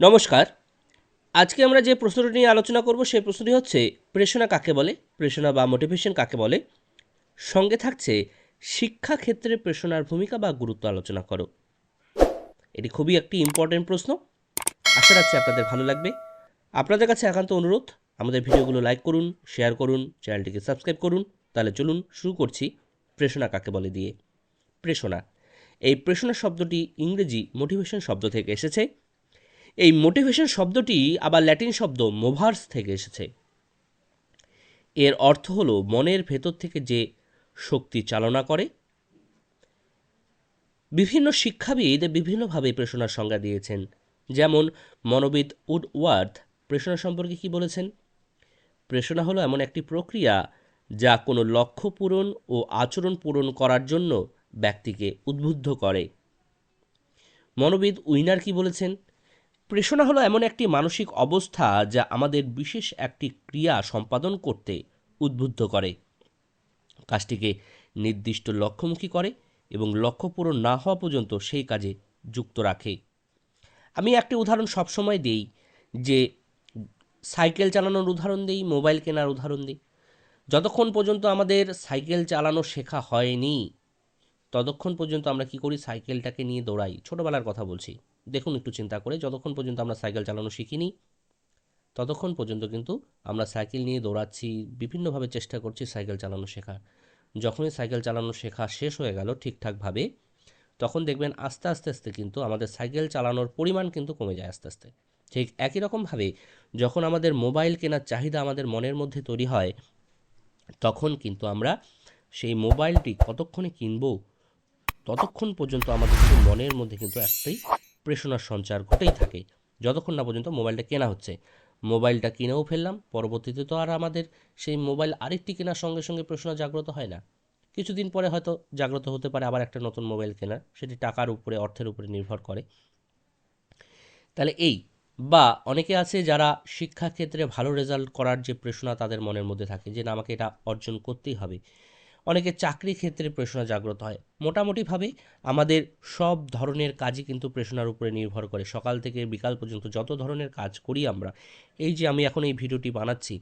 নমস্কার। আজকে আমরা যে প্রশ্নটি নিয়ে আলোচনা করব, সেই প্রশ্নটি হচ্ছে, প্রেষণা কাকে বলে? প্রেষণা বা মোটিভেশন কাকে বলে? সঙ্গে থাকছে, শিক্ষা ক্ষেত্রে প্রেষণার ভূমিকা বা গুরুত্ব আলোচনা করো। এটি খুবই একটি ইম্পর্টেন্ট প্রশ্ন। আশা রাখছি আপনাদের ভালো লাগবে। আপনাদের কাছে একান্ত অনুরোধ, আমাদের ভিডিওগুলো লাইক করুন শেয়ার করুন, চ্যানেলটিকে সাবস্ক্রাইব করুন। তাহলে চলুন শুরু করছি প্রেষণা কাকে বলে দিয়ে। প্রেষণা। এই প্রেষণা শব্দটি ইংরেজি মোটিভেশন শব্দ থেকে এসেছে। এই মোটিভেশন শব্দটি আবার ল্যাটিন শব্দ মোভার্স থেকে এসেছে। এর অর্থ হলো মনের ভেতর থেকে যে শক্তি চালনা করে। বিভিন্ন শিক্ষাবিদ বিভিন্নভাবে প্রেষণার সংজ্ঞা দিয়েছেন। যেমন মনোবিদ উড ওয়ার্থ প্রেষণা সম্পর্কে কি বলেছেন? প্রেষণা হলো এমন একটি প্রক্রিয়া যা কোনো লক্ষ্য পূরণ ও আচরণ পূরণ করার জন্য ব্যক্তিকে উদ্বুদ্ধ করে। মনোবিদ উইনার কি বলেছেন? প্রেষণা হলো এমন একটি মানসিক অবস্থা যা আমাদের বিশেষ একটি ক্রিয়া সম্পাদন করতে উদ্বুদ্ধ করে। কাজটিকে নির্দিষ্ট লক্ষ্যমুখী করে এবং লক্ষ্য পূরণ না হওয়া পর্যন্ত সেই কাজে যুক্ত রাখে। আমি একটি উদাহরণ সবসময় দিই যে সাইকেল চালানোর উদাহরণ দিই, মোবাইল কেনার উদাহরণ দিই। যতক্ষণ পর্যন্ত আমাদের সাইকেল চালানো শেখা হয়নি, ততক্ষণ পর্যন্ত আমরা কি করি? সাইকেলটাকে নিয়ে দৌড়াই। ছোটোবেলার কথা বলছি। দেখুন, একটু চিন্তা করে যতক্ষণ পর্যন্ত আমরা সাইকেল চালানো শিখিনি, ততক্ষণ পর্যন্ত কিন্তু আমরা সাইকেল নিয়ে দৌড়াচ্ছি, বিভিন্নভাবে চেষ্টা করছি সাইকেল চালানো শেখার। যখনই সাইকেল চালানো শেখা শেষ হয়ে গেল ঠিকঠাকভাবে, তখন দেখবেন আস্তে আস্তে আস্তে কিন্তু আমাদের সাইকেল চালানোর পরিমাণ কিন্তু কমে যায় আস্তে আস্তে। ঠিক একই রকমভাবে যখন আমাদের মোবাইল কেনার চাহিদা আমাদের মনের মধ্যে তৈরি হয়, তখন কিন্তু আমরা সেই মোবাইলটি কতক্ষণে কিনবো, ততক্ষণ পর্যন্ত আমাদের কিন্তু মনের মধ্যে কিন্তু একটাই প্রেষণার সঞ্চার ঘটেই থাকে। যতক্ষণ না পর্যন্ত মোবাইলটা কেনা হচ্ছে। মোবাইলটা কিনেও ফেললাম, পরবর্তীতে তো আর আমাদের সেই মোবাইল আরেকটি কেনার সঙ্গে সঙ্গে প্রেষণা জাগ্রত হয় না। কিছুদিন পরে হয়তো জাগ্রত হতে পারে আবার একটা নতুন মোবাইল কেনার সেটি টাকার উপরে, অর্থের উপরে নির্ভর করে। তাহলে এই বা অনেকে আছে যারা শিক্ষাক্ষেত্রে ভালো রেজাল্ট করার যে প্রেষণা তাদের মনের মধ্যে থাকে যে না, আমাকে এটা অর্জন করতেই হবে। অনেকে চাকরি ক্ষেত্রে প্রেষণা জাগ্রত হয়। মোটামুটিভাবে আমাদের সব ধরনের কাজই কিন্তু প্রেষণার উপরে নির্ভর করে। সকাল থেকে বিকাল পর্যন্ত যত ধরনের কাজ করি আমরা, এই যে আমি এখন এই ভিডিওটি বানাচ্ছি,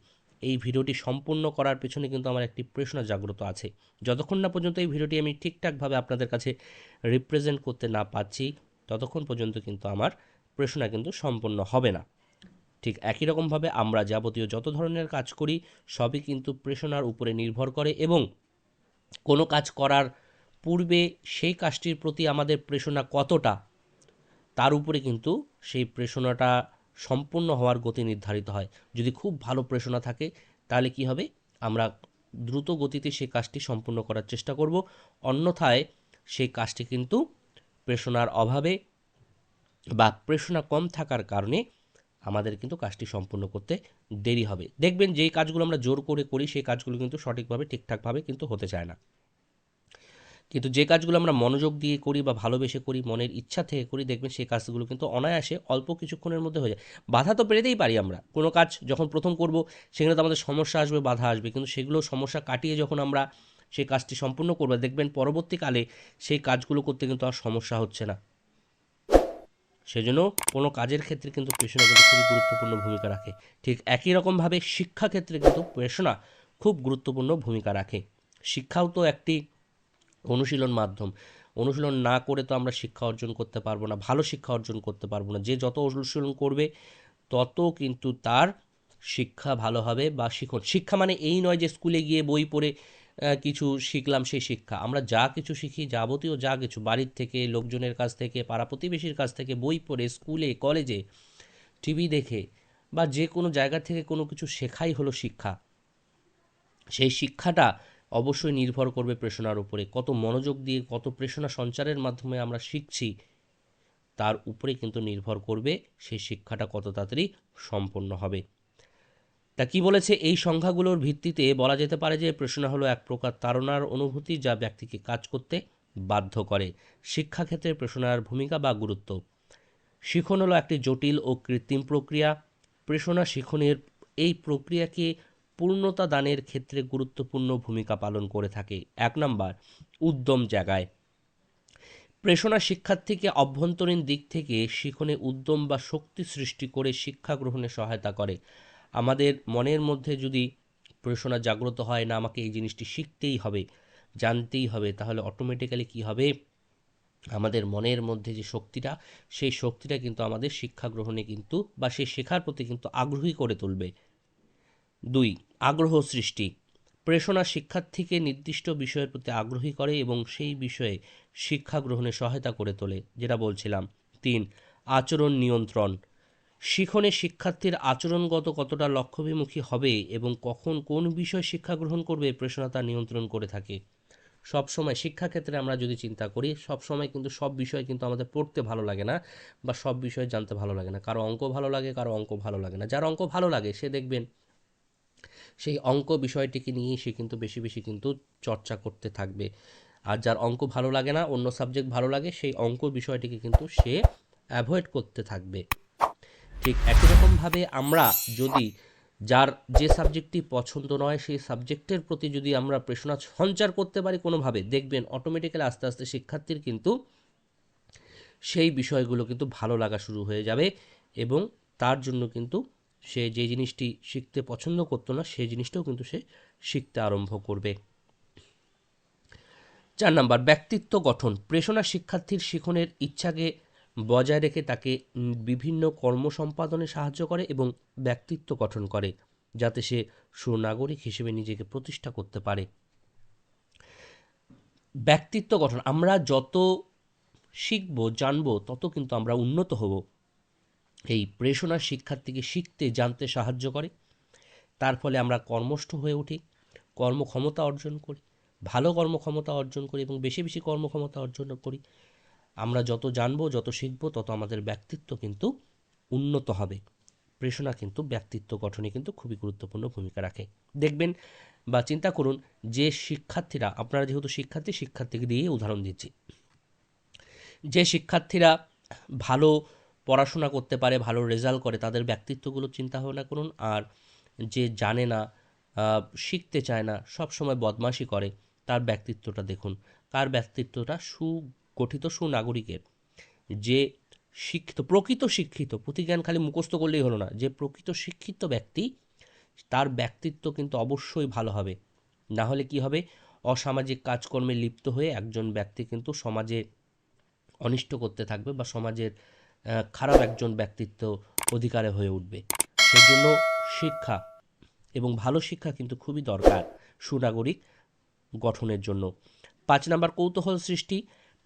এই ভিডিওটি সম্পূর্ণ করার পেছনে কিন্তু আমার একটি প্রেষণা জাগ্রত আছে। যতক্ষণ না পর্যন্ত এই ভিডিওটি আমি ঠিকঠাকভাবে আপনাদের কাছে রিপ্রেজেন্ট করতে না পারছি, ততক্ষণ পর্যন্ত কিন্তু আমার প্রেষণা কিন্তু সম্পূর্ণ হবে না। ঠিক একই রকমভাবে আমরা যাবতীয় যত ধরনের কাজ করি, সবই কিন্তু প্রেষণার উপরে নির্ভর করে এবং কোনো কাজ করার পূর্বে সেই কাজটির প্রতি আমাদের প্রেষণা কতটা, তার উপরে কিন্তু সেই প্রেষণাটা সম্পূর্ণ হওয়ার গতি নির্ধারিত হয়। যদি খুব ভালো প্রেষণা থাকে, তাহলে কি হবে? আমরা দ্রুত গতিতে সেই কাজটি সম্পূর্ণ করার চেষ্টা করব। অন্যথায় সেই কাজটি কিন্তু প্রেষণার অভাবে বা প্রেষণা কম থাকার কারণে আমাদের কিন্তু কাজটি সম্পূর্ণ করতে দেরি হবে। দেখবেন যেই কাজগুলো আমরা জোর করে করি, সেই কাজগুলো কিন্তু সঠিকভাবে, ঠিকঠাকভাবে কিন্তু হতে চায় না। কিন্তু যে কাজগুলো আমরা মনোযোগ দিয়ে করি বা ভালোবেসে করি, মনের ইচ্ছা থেকে করি, দেখবেন সেই কাজগুলো কিন্তু অনায়াসে অল্প কিছুক্ষণের মধ্যে হয়ে যায়। বাধা তো পেরেতেই পারি আমরা। কোনো কাজ যখন প্রথম করব, সেখানে তো আমাদের সমস্যা আসবে, বাধা আসবে। কিন্তু সেগুলো সমস্যা কাটিয়ে যখন আমরা সেই কাজটি সম্পূর্ণ করব, দেখবেন পরবর্তীকালে সেই কাজগুলো করতে কিন্তু আর সমস্যা হচ্ছে না। সেজন্য কোনো কাজের ক্ষেত্রে কিন্তু পেশনা কিন্তু খুবই গুরুত্বপূর্ণ ভূমিকা রাখে। ঠিক একই রকমভাবে শিক্ষাক্ষেত্রে কিন্তু পেশনা খুব গুরুত্বপূর্ণ ভূমিকা রাখে। শিক্ষাও তো একটি অনুশীলন মাধ্যম। অনুশীলন না করে তো আমরা শিক্ষা অর্জন করতে পারব না, ভালো শিক্ষা অর্জন করতে পারব না। যে যত অনুশীলন করবে, তত কিন্তু তার শিক্ষা ভালো হবে বা শিখন শিক্ষা মানে এই নয় যে স্কুলে গিয়ে বই পড়ে কিছু শিখলাম সেই শিক্ষা। আমরা যা কিছু শিখি, যাবতীয় যা কিছু, বাড়ির থেকে, লোকজনের কাছ থেকে, পাড়া প্রতিবেশীর কাছ থেকে, বই পড়ে, স্কুলে, কলেজে, টিভি দেখে, বা যে কোনো জায়গা থেকে কোনো কিছু শেখাই হলো শিক্ষা। সেই শিক্ষাটা অবশ্যই নির্ভর করবে প্রেষণার উপরে। কত মনোযোগ দিয়ে, কত প্রেষণা সঞ্চারের মাধ্যমে আমরা শিখছি, তার উপরে কিন্তু নির্ভর করবে সেই শিক্ষাটা কত তাড়াতাড়ি সম্পন্ন হবে। তা কি বলেছে? এই সংখ্যাগুলোর ভিত্তিতে বলা যেতে পারে যে প্রেষণা হলো এক প্রকার তাড়নার অনুভূতি যা ব্যক্তিকে কাজ করতে বাধ্য করে। শিক্ষাক্ষেত্রে প্রেষণার ভূমিকা বা গুরুত্ব। শিখন হলো একটি জটিল ও কৃত্রিম প্রক্রিয়া। প্রেষণা শিখনের এই প্রক্রিয়াকে পূর্ণতা দানের ক্ষেত্রে গুরুত্বপূর্ণ ভূমিকা পালন করে থাকে। এক নম্বর, উদ্যম জায়গায়। প্রেষণা শিক্ষার্থীকে অভ্যন্তরীণ দিক থেকে শিখনে উদ্যম বা শক্তি সৃষ্টি করে শিক্ষা গ্রহণে সহায়তা করে। আমাদের মনের মধ্যে যদি প্রেষণা জাগ্রত হয়, না, আমাকে এই জিনিসটি শিখতেই হবে, জানতেই হবে, তাহলে অটোমেটিক্যালি কি হবে? আমাদের মনের মধ্যে যে শক্তিটা, সেই শক্তিটা কিন্তু আমাদের শিক্ষা গ্রহণে কিন্তু বা সেই শেখার প্রতি কিন্তু আগ্রহী করে তুলবে। দুই, আগ্রহ সৃষ্টি। প্রেষণা শিক্ষার্থীকে নির্দিষ্ট বিষয়ের প্রতি আগ্রহী করে এবং সেই বিষয়ে শিক্ষা গ্রহণে সহায়তা করে তোলে, যেটা বলছিলাম। তিন, আচরণ নিয়ন্ত্রণ। শিখনে শিক্ষার্থীর আচরণগত কতটা লক্ষ্যভিমুখী হবে এবং কখন কোন বিষয় শিক্ষা গ্রহণ করবে প্রেষণা তা নিয়ন্ত্রণ করে থাকে। সব সময় শিক্ষাক্ষেত্রে আমরা যদি চিন্তা করি, সব সময় কিন্তু সব বিষয় কিন্তু আমাদের পড়তে ভালো লাগে না বা সব বিষয় জানতে ভালো লাগে না। কারও অঙ্ক ভালো লাগে, কারও অঙ্ক ভালো লাগে না। যার অঙ্ক ভালো লাগে, সে দেখবেন সেই অঙ্ক বিষয়টিকে নিয়ে সে কিন্তু বেশি বেশি কিন্তু চর্চা করতে থাকবে। আর যার অঙ্ক ভালো লাগে না, অন্য সাবজেক্ট ভালো লাগে, সেই অঙ্ক বিষয়টিকে কিন্তু সে অ্যাভয়েড করতে থাকবে। ঠিক একই রকমভাবে আমরা যদি যার যে সাবজেক্টটি পছন্দ নয়, সেই সাবজেক্টের প্রতি যদি আমরা প্রেষণা সঞ্চার করতে পারি কোনোভাবে, দেখবেন অটোমেটিক্যালি আস্তে আস্তে শিক্ষার্থীর কিন্তু সেই বিষয়গুলো কিন্তু ভালো লাগা শুরু হয়ে যাবে এবং তার জন্য কিন্তু সে যে জিনিসটি শিখতে পছন্দ করতো না সেই জিনিসটাও কিন্তু সে শিখতে আরম্ভ করবে। চার নাম্বার, ব্যক্তিত্ব গঠন। প্রেষণা শিক্ষার্থীর শিখনের ইচ্ছাকে বজায় রেখে তাকে বিভিন্ন কর্ম সম্পাদনে সাহায্য করে এবং ব্যক্তিত্ব গঠন করে, যাতে সে সুনাগরিক হিসেবে নিজেকে প্রতিষ্ঠা করতে পারে। ব্যক্তিত্ব গঠন, আমরা যত শিখব, জানব, তত কিন্তু আমরা উন্নত হব। এই প্রেষণা শিক্ষার্থীকে শিখতে, জানতে সাহায্য করে। তার ফলে আমরা কর্মষ্ঠ হয়ে উঠি, কর্মক্ষমতা অর্জন করি, ভালো কর্মক্ষমতা অর্জন করি এবং বেশি বেশি কর্মক্ষমতা অর্জন করি। আমরা যত জানব, যত শিখব, তত আমাদের ব্যক্তিত্ব কিন্তু উন্নত হবে। প্রেষণা কিন্তু ব্যক্তিত্ব গঠনে কিন্তু খুবই গুরুত্বপূর্ণ ভূমিকা রাখে। দেখবেন বা চিন্তা করুন, যে শিক্ষার্থীরা, আপনারা যেহেতু শিক্ষার্থী, শিক্ষার্থীকে দিয়ে উদাহরণ দিচ্ছি। যে শিক্ষার্থীরা ভালো পড়াশোনা করতে পারে, ভালো রেজাল্ট করে, তাদের ব্যক্তিত্বগুলো চিন্তা ভাবনা করুন, আর যে জানে না শিখতে চায় না সব সময় বদমাশি করে, তার ব্যক্তিত্বটা দেখুন। তার ব্যক্তিত্বটা সুগঠিত সুনাগরিকের যে শিক্ষিত, প্রকৃত শিক্ষিত পুঁথিজ্ঞান খালি মুখস্থ করলেই হলো না, যে প্রকৃত শিক্ষিত ব্যক্তি, তার ব্যক্তিত্ব কিন্তু অবশ্যই ভালো হবে। না হলে কি হবে? অসামাজিক কাজকর্মে লিপ্ত হয়ে একজন ব্যক্তি কিন্তু সমাজে অনিষ্ট করতে থাকবে বা সমাজের খারাপ একজন ব্যক্তিত্ব অধিকারে হয়ে উঠবে। সেজন্য শিক্ষা এবং ভালো শিক্ষা কিন্তু খুবই দরকার সুনাগরিক গঠনের জন্য। পাঁচ নাম্বার কৌতূহল সৃষ্টি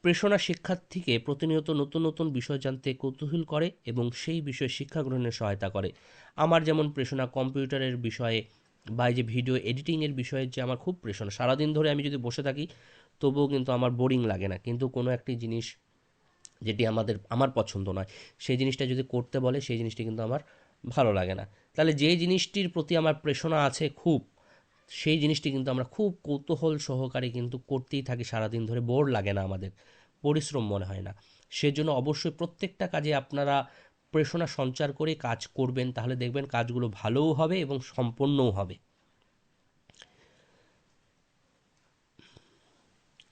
প্রেষণা শিক্ষার্থীকে প্রতিনিয়ত নতুন নতুন বিষয় জানতে কৌতূহল করে এবং সেই বিষয়ে শিক্ষা গ্রহণে সহায়তা করে। আমার যেমন প্রেষণা কম্পিউটারের বিষয়ে বা এই যে ভিডিও এডিটিংয়ের বিষয়ে যে আমার খুব প্রেষণা, সারাদিন ধরে আমি যদি বসে থাকি, তবুও কিন্তু আমার বোরিং লাগে না। কিন্তু কোনো একটি জিনিস যেটি আমাদের, আমার পছন্দ নয়, সেই জিনিসটা যদি করতে বলে, সেই জিনিসটি কিন্তু আমার ভালো লাগে না। তাহলে যে জিনিসটির প্রতি আমার প্রেষণা আছে খুব সেই জিনিসটি কিন্তু আমরা খুব কৌতূহল সহকারে কিন্তু করতেই থাকি, সারাদিন ধরে বোর লাগে না আমাদের, পরিশ্রম মনে হয় না। সেজন্য অবশ্যই প্রত্যেকটা কাজে আপনারা প্রেষণা সঞ্চার করে কাজ করবেন, তাহলে দেখবেন কাজগুলো ভালোও হবে এবং সম্পন্নও হবে।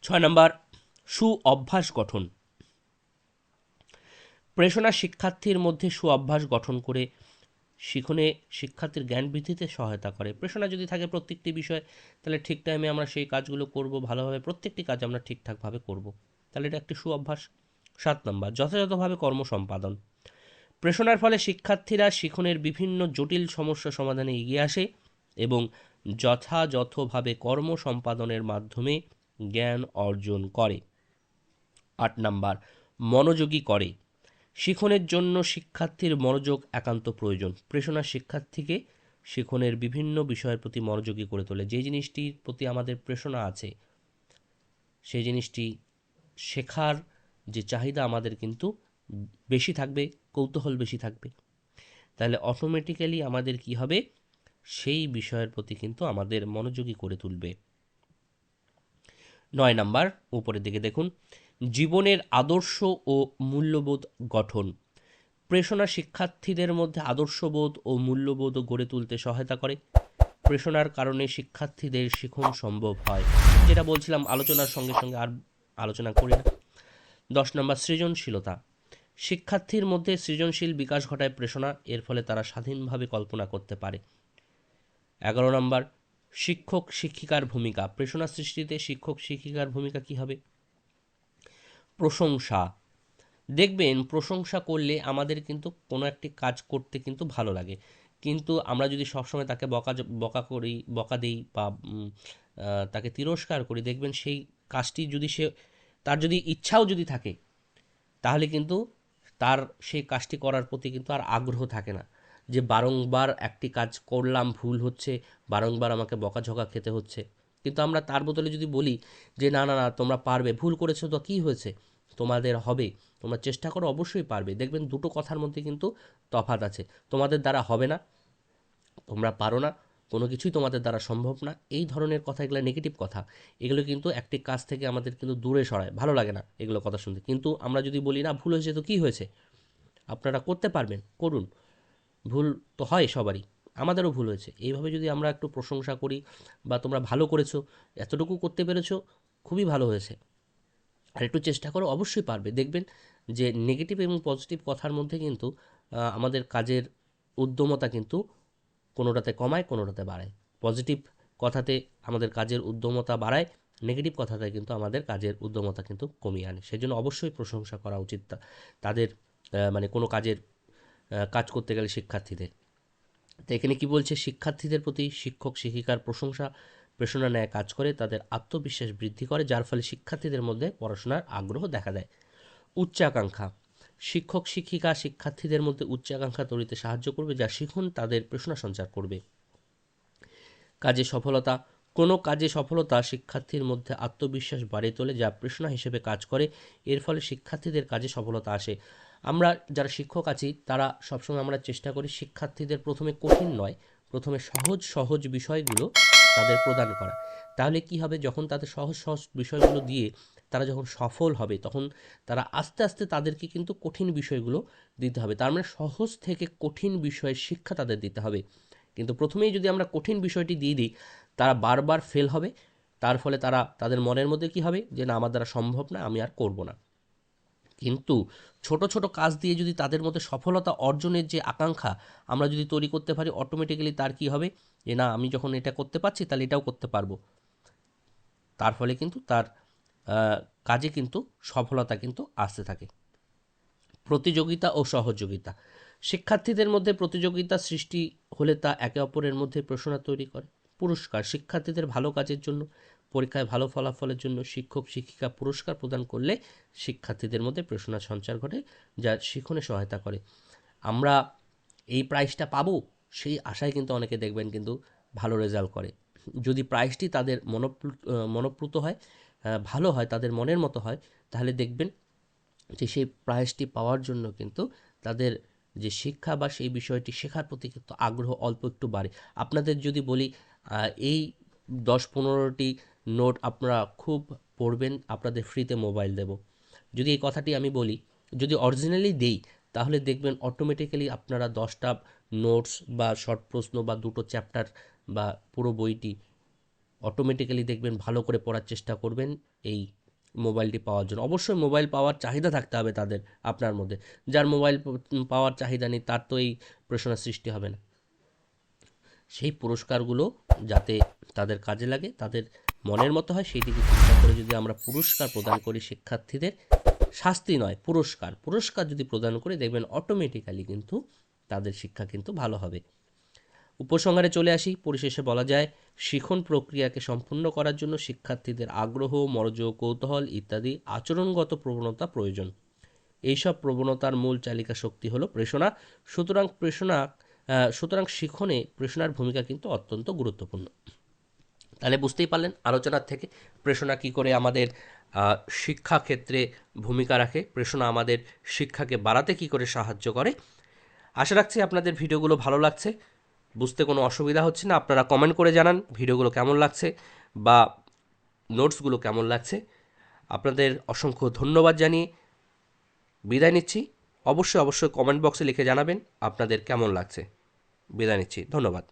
ছয় নম্বর সু অভ্যাস গঠন। প্রেষণা শিক্ষার্থীর মধ্যে সু অভ্যাস গঠন করে শিখনে শিক্ষার্থীর জ্ঞান বৃদ্ধিতে সহায়তা করে। প্রেষণা যদি থাকে প্রত্যেকটি বিষয়, তাহলে ঠিক টাইমে আমরা সেই কাজগুলো করব, ভালোভাবে প্রত্যেকটি কাজ আমরা ঠিকঠাকভাবে করব। তাহলে এটা একটি সু অভ্যাস সাত নম্বর, যথাযথভাবে কর্ম সম্পাদন। প্রেষণার ফলে শিক্ষার্থীরা শিখনের বিভিন্ন জটিল সমস্যা সমাধানে এগিয়ে আসে এবং যথাযথভাবে কর্ম সম্পাদনের মাধ্যমে জ্ঞান অর্জন করে। আট নাম্বার, মনোযোগী করে। শিখনের জন্য শিক্ষার্থীর মনোযোগ একান্ত প্রয়োজন। প্রেষণা শিক্ষার্থীকে শিখনের বিভিন্ন বিষয়ের প্রতি মনোযোগী করে তোলে। যে জিনিসটির প্রতি আমাদের প্রেষণা আছে, সেই জিনিসটি শেখার যে চাহিদা আমাদের কিন্তু বেশি থাকবে, কৌতূহল বেশি থাকবে। তাহলে অটোমেটিক্যালি আমাদের কি হবে? সেই বিষয়ের প্রতি কিন্তু আমাদের মনোযোগী করে তুলবে। নয় নাম্বার, উপরের দিকে দেখুন। জীবনের আদর্শ ও মূল্যবোধ গঠন। প্রেষণা শিক্ষার্থীদের মধ্যে আদর্শবোধ ও মূল্যবোধ গড়ে তুলতে সহায়তা করে। প্রেষণার কারণে শিক্ষার্থীদের শিখন সম্ভব হয়। যেটা বলছিলাম আলোচনার সঙ্গে সঙ্গে আর আলোচনা করি না। দশ নম্বর, সৃজনশীলতা। শিক্ষার্থীর মধ্যে সৃজনশীল বিকাশ ঘটায় প্রেষণা, এর ফলে তারা স্বাধীনভাবে কল্পনা করতে পারে। এগারো নম্বর, শিক্ষক শিক্ষিকার ভূমিকা। প্রেষণা সৃষ্টিতে শিক্ষক শিক্ষিকার ভূমিকা কী হবে? প্রশংসা। দেখবেন, প্রশংসা করলে আমাদের কিন্তু কোনো একটি কাজ করতে কিন্তু ভালো লাগে। কিন্তু আমরা যদি সবসময় তাকে বকা বকা করি, বকা দিই বা তাকে তিরস্কার করি, দেখবেন সেই কাজটি যদি সে, তার যদি ইচ্ছাও যদি থাকে, তাহলে কিন্তু তার সেই কাজটি করার প্রতি কিন্তু আর আগ্রহ থাকে না। যে বারংবার একটি কাজ করলাম, ভুল হচ্ছে, বারংবার আমাকে বকাঝকা খেতে হচ্ছে। কিন্তু আমরা তার বদলে যদি বলি যে, না না না, তোমরা পারবে, ভুল করেছ তো কী হয়েছে? তোমাদের হবে, তোমরা চেষ্টা করো, অবশ্যই পারবে। দেখবেন দুটো কথার মধ্যে কিন্তু তফাৎ আছে। তোমাদের দ্বারা হবে না, তোমরা পারো না, কোনো কিছুই তোমাদের দ্বারা সম্ভব না। এই ধরনের কথা, এগুলো নেগেটিভ কথা, এগুলো কিন্তু একটি কাজ থেকে আমাদের কিন্তু দূরে সরায়। ভালো লাগে না এগুলো কথা শুনতে। কিন্তু আমরা যদি বলি, না, ভুল হয়েছে তো কী হয়েছে? আপনারা করতে পারবেন, করুন। ভুল তো হয় সবারই, আমাদেরও ভুল হয়েছে। এইভাবে যদি আমরা একটু প্রশংসা করি বা তোমরা ভালো করেছ, এতটুকু করতে পেরেছ, খুবই ভালো হয়েছে। আর একটু চেষ্টা করো, অবশ্যই পারবে। দেখবেন যে নেগেটিভ এবং পজিটিভ কথার মধ্যে কিন্তু আমাদের কাজের উদ্যমতা কিন্তু কোনোটাতে কমায়, কোনোটাতে বাড়ায়। পজিটিভ কথাতে আমাদের কাজের উদ্যমতা বাড়ায় নেগেটিভ কথাতে কিন্তু আমাদের কাজের উদ্যমতা কিন্তু কমিয়ে আনে। সেই জন্য অবশ্যই প্রশংসা করা উচিত তাদের মানে কোনো কাজের কাজ করতে গেলে শিক্ষার্থীদের। তো এখানে কি বলছে? শিক্ষার্থীদের প্রতি শিক্ষক শিক্ষিকার প্রশংসা প্রেষণা ন্যায় কাজ করে তাদের আত্মবিশ্বাস বৃদ্ধি করে, যার ফলে শিক্ষার্থীদের মধ্যে পড়াশোনার আগ্রহ দেখা দেয়। উচ্চাকাঙ্ক্ষা। শিক্ষক, শিক্ষিকা শিক্ষার্থীদের মধ্যে উচ্চাকাঙ্ক্ষা তৈরিতে সাহায্য করবে, যা শিখুন তাদের প্রেষণা সঞ্চার করবে। কাজে সফলতা। কোনো কাজে সফলতা শিক্ষার্থীর মধ্যে আত্মবিশ্বাস বাড়িয়ে তোলে, যা প্রেষণা হিসেবে কাজ করে। এর ফলে শিক্ষার্থীদের কাজে সফলতা আসে। আমরা যারা শিক্ষক আছি, তারা সবসময় আমরা চেষ্টা করি শিক্ষার্থীদের প্রথমে কঠিন নয়, প্রথমে সহজ সহজ বিষয়গুলো তাদের প্রদান করা। তাহলে কি হবে? যখন তাদের সহজ সহজ বিষয়গুলো দিয়ে তারা যখন সফল হবে, তখন তারা আস্তে আস্তে তাদেরকে কিন্তু কঠিন বিষয়গুলো দিতে হবে। তার মানে সহজ থেকে কঠিন বিষয়ের শিক্ষা তাদের দিতে হবে। কিন্তু প্রথমেই যদি আমরা কঠিন বিষয়টি দিয়ে দিই, তারা বারবার ফেল হবে। তার ফলে তারা, তাদের মনের মধ্যে কি হবে? যে না, আমার দ্বারা সম্ভব না, আমি আর করব না। কিন্তু ছোট ছোট কাজ দিয়ে যদি তাদের মধ্যে সফলতা অর্জনের যে আকাঙ্ক্ষা আমরা যদি তৈরি করতে পারি অটোমেটিক্যালি তার কি হবে? যে না, আমি যখন এটা করতে পারছি, তাহলে এটাও করতে পারব। তার ফলে কিন্তু তার কাজে কিন্তু সফলতা কিন্তু আসতে থাকে। প্রতিযোগিতা ও সহযোগিতা। শিক্ষার্থীদের মধ্যে প্রতিযোগিতা সৃষ্টি হলে তা একে অপরের মধ্যে প্রশ্ন তৈরি করে। পুরস্কার, শিক্ষার্থীদের ভালো কাজের জন্য পরীক্ষায় ভালো ফলাফলের জন্য শিক্ষক শিক্ষিকা পুরস্কার প্রদান করলে শিক্ষার্থীদের মধ্যে প্রেষণা সঞ্চার ঘটে যা শিখনে সহায়তা করে। আমরা এই প্রাইজটা পাবো সেই আশায় কিন্তু অনেকে দেখবেন কিন্তু ভালো রেজাল্ট করে। যদি প্রাইজটি তাদের মনপ্লুত আহ, মনপ্লুত হয় ভালো হয় তাদের মনের মতো হয় তাহলে দেখবেন যে সেই প্রাইজটি পাওয়ার জন্য কিন্তু তাদের যে শিক্ষা বা সেই বিষয়টি শেখার প্রতি কিন্তু আগ্রহ অল্প একটু বাড়ে। আপনাদের যদি বলি এই দশ পনেরোটি নোট আপনারা খুব পড়বেন, আপনাদের ফ্রিতে মোবাইল দেব। যদি এই কথাটি আমি বলি, যদি অরিজিনালি দেই, তাহলে দেখবেন অটোমেটিক্যালি আপনারা দশটা নোটস বা শর্ট প্রশ্ন বা দুটো চ্যাপ্টার বা পুরো বইটি অটোমেটিক্যালি দেখবেন ভালো করে পড়ার চেষ্টা করবেন এই মোবাইলটি পাওয়ার জন্য। অবশ্যই মোবাইল পাওয়ার চাহিদা থাকতে হবে তাদের, আপনার মধ্যে। যার মোবাইল পাওয়ার চাহিদা নেই, তার তো এই প্রশ্নের সৃষ্টি হবে না। সেই পুরস্কারগুলো যাতে তাদের কাজে লাগে, তাদের মনের মতো হয় সেই দিকে চিন্তা করে যদি আমরা পুরস্কার প্রদান করি শিক্ষার্থীদের, শাস্তি নয়, পুরস্কার। পুরস্কার যদি প্রদান করি, দেখবেন অটোমেটিক্যালি কিন্তু তাদের শিক্ষা কিন্তু ভালো হবে। উপসংহারে চলে আসি, পরিশেষে বলা যায়, শিখন প্রক্রিয়াকে সম্পূর্ণ করার জন্য শিক্ষার্থীদের আগ্রহ, মনোযোগ, কৌতূহল ইত্যাদি আচরণগত প্রবণতা প্রয়োজন। এইসব প্রবণতার মূল চালিকা শক্তি হলো প্রেষণা। সুতরাং প্রেষণা সুতরাং শিখনে প্রেষণার ভূমিকা কিন্তু অত্যন্ত গুরুত্বপূর্ণ। তাহলে বুঝতেই পারলেন, আলোচনার থেকে প্রেষণা কী করে আমাদের শিক্ষা ক্ষেত্রে ভূমিকা রাখে, প্রেষণা আমাদের শিক্ষাকে বাড়াতে কী করে সাহায্য করে। আশা রাখছি আপনাদের ভিডিওগুলো ভালো লাগছে। বুঝতে কোনো অসুবিধা হচ্ছে না, আপনারা কমেন্ট করে জানান ভিডিওগুলো কেমন লাগছে বা নোটসগুলো কেমন লাগছে। আপনাদের অসংখ্য ধন্যবাদ জানিয়ে বিদায় নিচ্ছি। অবশ্যই অবশ্যই কমেন্ট বক্সে লিখে জানাবেন আপনাদের কেমন লাগছে। বিদায় নিচ্ছি। ধন্যবাদ।